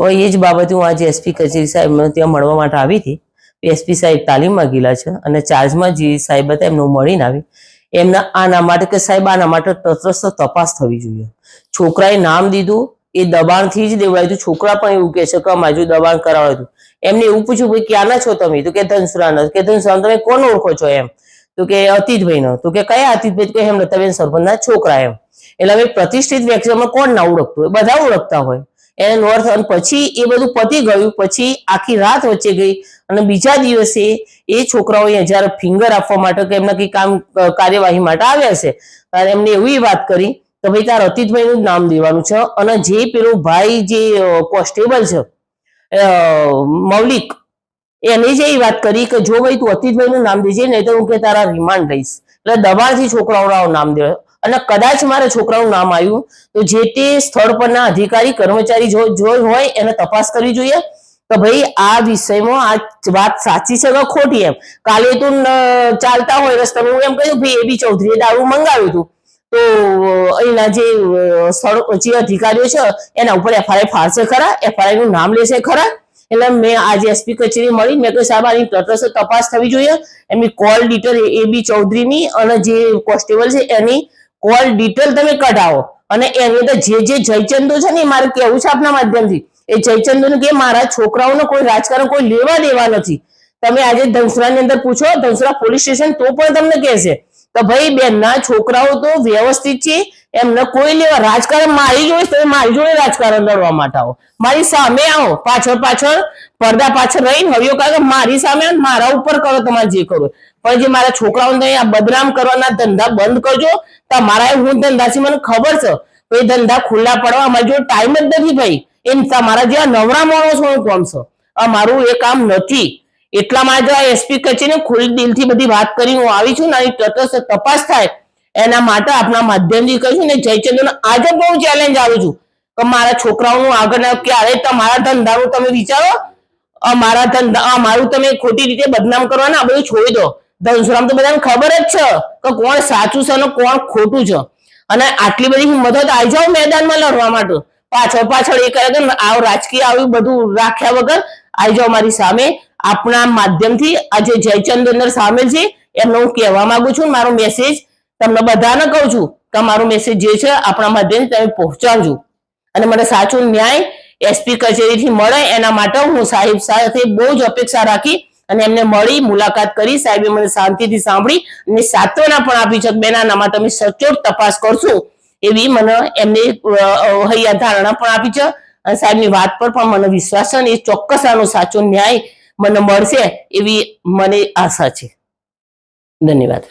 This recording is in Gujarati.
હવે એ જ બાબતે હું આજે એસપી કચેરી સાહેબને ત્યાં મળવા માટે આવી હતી. એસપી સાહેબ તાલીમમાં ગયેલા છે અને ચાર્જમાં જે સાહેબ હતા એમને મળીને આવી. એમના આના માટે કે સાહેબ આના માટે તટસ્થ તપાસ થવી જોઈએ. છોકરાએ નામ દીધું, એ દબાણથી જ દેવડાવ્યું હતું. છોકરા પણ એવું કહે છે કે અમારે દબાણ કરાવ્યું હતું. એમને એવું પૂછ્યું, ભાઈ, ક્યાંના છો તમે? તો કે ધનસુરાના. કે ધનસુરા તમે કોણ ઓળખો છો એમ? તો કે, અતિતભાઈનો. તો કે, કયા અતિતભાઈ? કે એમ લતાબેન સરપંચના છોકરા એમ. એટલે હવે પ્રતિષ્ઠિત વ્યક્તિઓમાં કોણ ના ઓળખતું હોય? બધા ઓળખતા હોય. એને નોર્થ અને પછી એ બધું પતી ગયું, પછી આખી રાત વચ્ચે ગઈ અને બીજા દિવસે એ છોકરાઓએ જ્યારે ફિંગર આપવા માટે કે એમના કંઈ કામ કાર્યવાહી માટે આવ્યા છે. ત્યારે એમને એવી વાત કરી કે ભાઈ તાર અતીતભાઈનું જ નામ દેવાનું છે અને જે પેલો ભાઈ જે કોન્સ્ટેબલ છે મૌલિક, એને જે એ વાત કરી કે જો ભાઈ તું અતિતભાઈનું નામ દેજે નહીં તો હું કે તારા રિમાન્ડ લઈશ. એટલે દબાણથી છોકરાઓના નામ દે અને કદાચ મારા છોકરાનું નામ આવ્યું, તો જે તે સ્થળ પરના અધિકારી, કર્મચારી જો હોય, એને તપાસ કરવી જોઈએ તો ભાઈ આ વિષયમાં આ વાત સાચી છે કે ખોટી એમ. કાલે તું ચાલતા હોય રસ્તા હું એમ કહ્યું, ભાઈ એ બી ચૌધરીએ દારૂ મંગાવ્યું હતું. તો અહીંના જે સ્થળ જે અધિકારીઓ છે, એના ઉપર એફઆઈઆર ફાળશે ખરા? એફઆઈઆરનું નામ લેશે ખરા? એટલે મેં આજે એસપી કચેરી મળી. મેં કહ્યું, સાહેબ, આની તટસ્થ તપાસ થવી જોઈએ. એમની કોલ ડિટેલ એ બી ચૌધરીની અને જે કોન્સ્ટેબલ છે એની કોલ ડિટેલ તમે કઢાવો. અને એની અંદર જે જે જયચંદો છે ને એ મારે કેવું છે આપના માધ્યમથી? એ જયચંદો કે મારા છોકરાઓનો કોઈ રાજકારણ કોઈ લેવા દેવા નથી. તમે આજે ધનસુરાની અંદર પૂછો, ધનસુરા પોલીસ સ્ટેશન તો પણ તમને કહેશે તો ભાઈ બેનના છોકરાઓ તો વ્યવસ્થિત છે, એમને કોઈ લેવા રાજકારણ મારી જોઈશ તમે મારી જોડે રાજકારણ લડવા માટે આવો. મારી સામે આવો, પાછળ પાછળ પડદા પાછળ રહીને હરિયો કે મારી સામે મારા ઉપર કરો તમારે જે કરો પણ જે મારા છોકરાઓને આ બદનામ કરવાના ધંધા બંધ કરજો. તમારા હું ધંધા છે મને ખબર છે. તો એ ધંધા ખુલ્લા પડવા અમારી જોડે ટાઈમ જ નથી ભાઈ. એ તમારા જેવા નવરા માણસો હું કોમ છો. આ મારું એ કામ નથી. એટલા માટે આ એસપી કચેરીને ખુલ્લી દિલથી બધી વાત કરી હું આવી છું ને આની તટસ્થ તપાસ થાય, એના માટે આપણા માધ્યમથી કહીશું ને જયચંદ્ર આજે પણ હું ચેલેન્જ આવું છું. કે મારા છોકરાઓનું આગળ ક્યારે તમારા ધંધાનું તમે વિચારો અમારા ધંધા મારું તમે ખોટી રીતે બદનામ કરવાના, આ બધું છોડી દો. ધનસુરામ તો બધાને ખબર જ છે કે કોણ સાચું છે અને કોણ ખોટું છે. અને આટલી બધી હિંમત હોય આવી જાઓ મેદાનમાં લડવા માટે. પાછળ પાછળ એ કરે આવ રાજકીય આવ્યું બધું રાખ્યા વગર આવી જાઓ મારી સામે. આપણા માધ્યમથી આજે જયચંદ અંદર સામેલ છે. એમને હું કહેવા માંગુ છું, મારો મેસેજ તમને બધાને કહું છું કે મારો મેસેજ જે છે, આપણા માધ્યમથી તમે પહોંચાડજો. અને મને સાચો ન્યાય એસપી કચેરીથી મળે, એના માટે હું સાહેબ સાથે બહુ જ અપેક્ષા રાખી અને એમને મળી મુલાકાત કરી. સાહેબે મને શાંતિથી સાંભળી અને સાત્વના પણ આપી છે કે બેન તમે સચોટ તપાસ કરશો એવી મને એમને હૈયા ધારણા પણ આપી છે. અને સાહેબની વાત પર પણ મને વિશ્વાસ છે અને એ ચોક્કસ આનો સાચો ન્યાય મને મળશે એવી મને આશા છે. ધન્યવાદ.